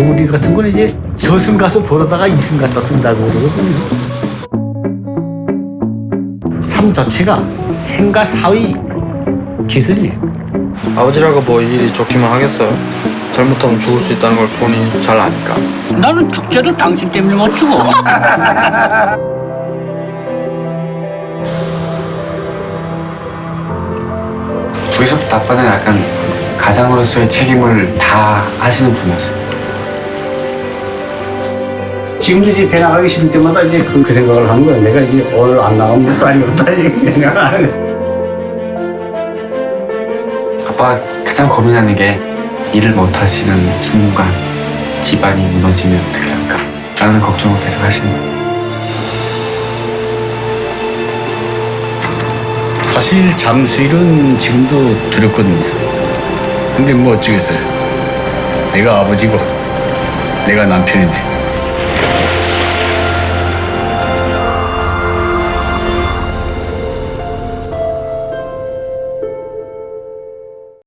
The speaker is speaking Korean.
뭐 우리 같은 거는 이제 저승 가서 벌어다가 이승 갖다 쓴다고 그러거든요. 삶 자체가 생과 사의 기술이에요. 아버지라고 뭐 일이 좋기만 하겠어요? 잘못하면 죽을 수 있다는 걸 본인이 잘 아니까. 나는 죽자도 당신 때문에 못 죽어. 부에서부터 아빠는 약간 가장으로서의 책임을 다 하시는 분이었어요. 지금도 이제 배 나가기 싫을 때마다 이제 그, 그 생각을 하는 거야. 내가 이제 오늘 안 나가면 몇 살이 없다 이 생각을 하는 거야. 아빠가 가장 고민하는 게 일을 못 하시는 순간 집안이 무너지면 어떻게 할까? 라는 걱정을 계속 하시는 거예요. 사실 잠수일은 지금도 두렵거든요. 근데 뭐 어쩌겠어요. 내가 아버지고 내가 남편인데